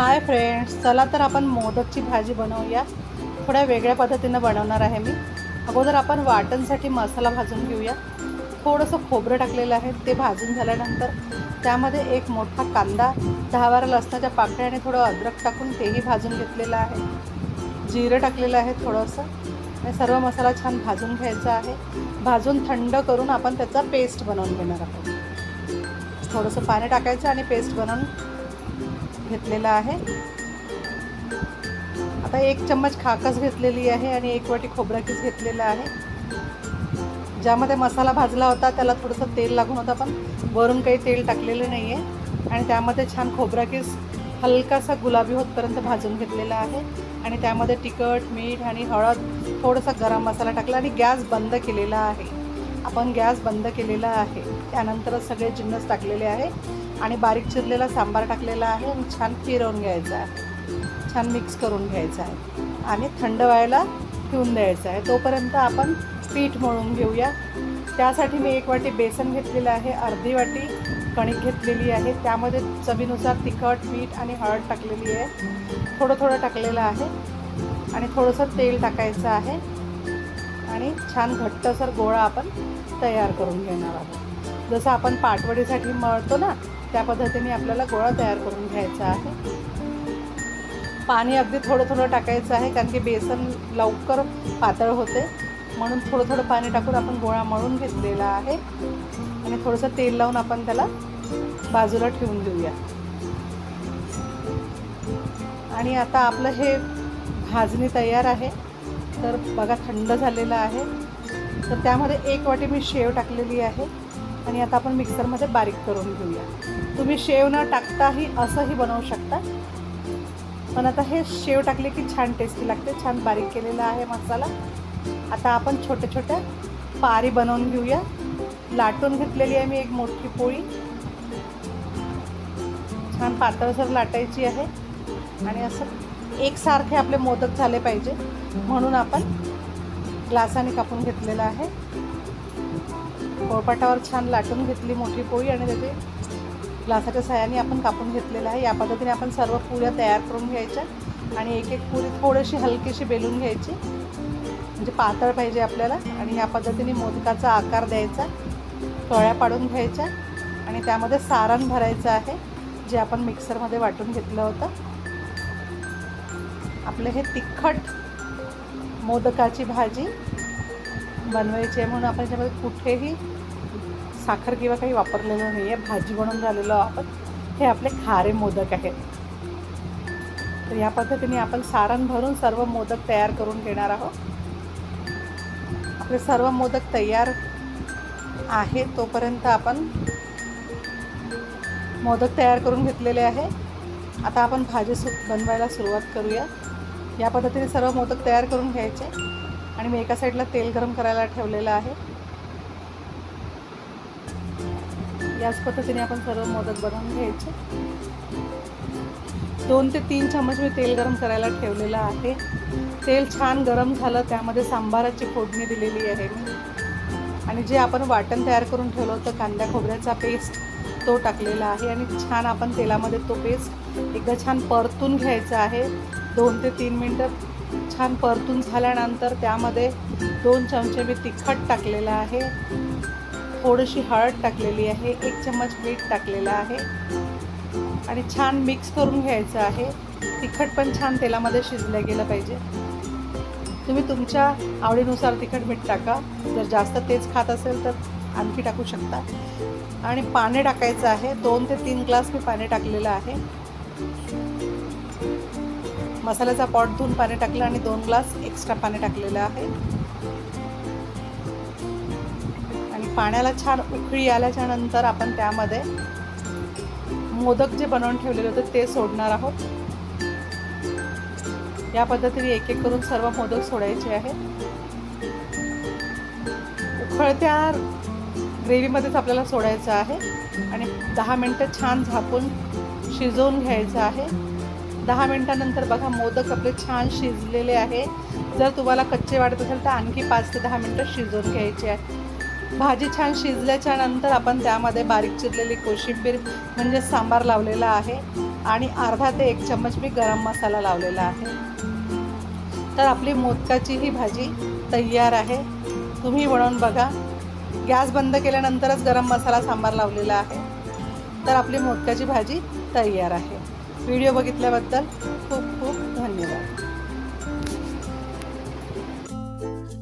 Hi friends चला तर आपण मोदकची भाजी बनवूया. थोड्या वेगळ्या पद्धतीनं बनवणार आहे मी. अगोदर आपण वाटणसाठी मसाला भाजून घेऊया. थोडंसं खोबरं टाकलेलं आहे ते भाजून झाल्यानंतर त्यामध्ये एक मोठा कांदा दहा बारा लसणाच्या पाकळ्या आणि थोडं अद्रक टाकून तेही भाजून घेतलेलं आहे. जिरं टाकलेलं आहे थोडंसं. आणि सर्व मसाला छान भाजून घ्यायचा आहे. भाजून थंड करून आपण त्याचा पेस्ट बनवून घेणार आहोत. थोडंसं पाणी टाकायचं आणि पेस्ट बनवून घेतलेला आहे. आता एक चम्मच खाकस घेतलेली आहे आणि एक वाटी खोबराकीस घेतलेला आहे. ज्यामध्ये मसाला भाजला होता त्याला थोडंसं तेल लागून होतं पण वरून काही तेल टाकलेलं नाही आहे आणि त्यामध्ये छान खोबराकीस हलकासा गुलाबी होतपर्यंत भाजून घेतलेला आहे. आणि त्यामध्ये तिखट मीठ आणि हळद थोडासा गरम मसाला टाकला आणि गॅस बंद केलेला आहे. आपण गॅस बंद केलेला आहे. त्यानंतरच सगळे जिन्नस टाकलेले आहे. आणि बारीक चिरलेला सांबार टाकलेला आहे आणि छान फिरवून घ्यायचा आहे. छान मिक्स करून घ्यायचं आहे. आणि थंड व्हायला ठेवून द्यायचं आहे. तोपर्यंत आपण पीठ मळून घेऊया. त्यासाठी मी एक वाटी बेसन घेतलेलं आहे. अर्धी वाटी कणिक घेतलेली आहे. त्यामध्ये चवीनुसार तिखट मीठ आणि हळद टाकलेली आहे. थोडं थोडं टाकलेलं आहे. आणि थोडंसं तेल टाकायचं आहे. आणि छान घट्टसर गोळा आपण तयार करून घेणार आहोत. जसं आपण पाटवडीसाठी मळतो ना त्या पद्धतीने आपल्याला गोळा तयार करून घ्यायचा आहे. पाणी अगदी थोडं थोडं टाकायचं आहे कारण की बेसन लवकर पातळ होते. म्हणून थोडं थोडं पाणी टाकून आपण गोळा मळून घेतलेला आहे. आणि थोडंसं तेल लावून आपण त्याला बाजूला ठेवून देऊया. आणि आता आपलं हे भाजणी तयार आहे. तर बघा थंड झालेलं आहे. तर त्यामध्ये एक वाटी मी शेव टाकलेली आहे. आणि आता आपण मिक्सरमध्ये बारीक करून घेऊया. तुम्ही शेव न टाकताही असंही बनवू शकता. पण आता हे शेव टाकले की छान टेस्टी लागते छान बारीक केलेला आहे मसाला. आता आपण छोट्या छोट्या पारी बनवून घेऊया. लाटून घेतलेली आहे मी एक मोठी पोळी. छान पातळसर लाटायची आहे आणि असं एकसारखे आपले मोदक झाले पाहिजे म्हणून आपण ग्लासाने कापून घेतलेलं आहे. पोळपाटावर छान लाटून घेतली मोठी पोळी आणि त्याचे ग्लासाच्या सहाय्याने आपण कापून घेतलेलं आहे. या पद्धतीने आपण सर्व पुऱ्या तयार करून घ्यायच्या आणि एक एक पुरी थोडीशी हलकीशी बेलून घ्यायची. म्हणजे पातळ पाहिजे आपल्याला आणि या पद्धतीने मोदकाचा आकार द्यायचा. कळ्या पाडून घ्यायच्या आणि त्यामध्ये सारण भरायचं आहे जे आपण मिक्सरमध्ये वाटून घेतलं होतं. आपलं हे तिखट मोदकाची भाजी बनवायची आहे म्हणून आपण त्याच्यामध्ये कुठेही साखर किंवा काही वापरलेलं नाही आहे भाजी बनवून झालेलं आपण हे आपले खारे मोदक आहेत. तर या पद्धतीने आपण सारण भरून सर्व मोदक तयार करून घेणार आहोत. आपले सर्व मोदक तयार आहे तोपर्यंत आपण मोदक तयार करून घेतलेले आहे. आता आपण भाजी सु बनवायला सुरुवात करूया. या पद्धतीने सर्व मोदक तयार करून घ्यायचे. आणि मी एका साईडला तेल गरम करायला ठेवलेलं आहे. याच पद्धतीने आपण सर्व मोदक बनवून घ्यायचे. दोन ते तीन चमच मी तेल गरम करायला ठेवलेलं आहे. तेल छान गरम झालं त्यामध्ये सांबाराची फोडणी दिलेली आहे. मी आणि जे आपण वाटण तयार करून ठेवलं होतं कांद्या खोबऱ्याचा पेस्ट तो टाकलेला आहे. आणि छान आपण तेलामध्ये तो पेस्ट एकदा छान परतून घ्यायचा आहे. दोन ते तीन मिनटं छान परतून झाल्यानंतर त्यामध्ये दोन चमचे मी तिखट टाकलेलं आहे. थोडीशी हळद टाकलेली आहे एक चम्मच मीठ टाकलेलं आहे आणि छान मिक्स करून घ्यायचं आहे. तिखट पण छान तेलामध्ये शिजलं गेलं पाहिजे. तुम्ही तुमच्या आवडीनुसार तिखट मीठ टाका. जर जास्त तेज खात असेल तर आणखी टाकू शकता. आणि पाणी टाकायचं आहे. दोन ते तीन ग्लास मी पाणी टाकलेलं आहे. मसाल्याचा पॉट धुवून पाणी टाकलं आणि दोन ग्लास एक्स्ट्रा पाणी टाकलेलं आहे. पाण्याला छान उकळी आल्याच्यानंतर आपण त्यामध्ये मोदक जे बनवून ठेवलेले होते ते सोडणार आहोत. या पद्धतीने एक एक करून सर्व मोदक सोडायचे आहेत. उखळत्या ग्रेव्हीमध्येच आपल्याला सोडायचं आहे आणि दहा मिनटं छान झाकून शिजवून घ्यायचं आहे. दहा मिनटानंतर बघा मोदक आपले छान शिजलेले आहे जर तुम्हाला कच्चे वाटत असेल तर आणखी पाच ते दहा मिनटं शिजवून घ्यायचे आहे भाजी छान शिजल्याच्या नंतर आपण त्यामध्ये बारीक चिरलेली कोशिंबीर म्हणजे सांबार लावलेला आहे आणि अर्धा ते एक चम्मच मी गरम मसाला लावलेला आहे. तर आपली मोदकाची ही भाजी तयार आहे. तुम्ही बनवून बघा. गॅस बंद केल्यानंतरच गरम मसाला सांबार लावलेला आहे. तर आपली मोदकाची भाजी तयार आहे. व्हिडिओ बघितल्याबद्दल खूप खूप धन्यवाद.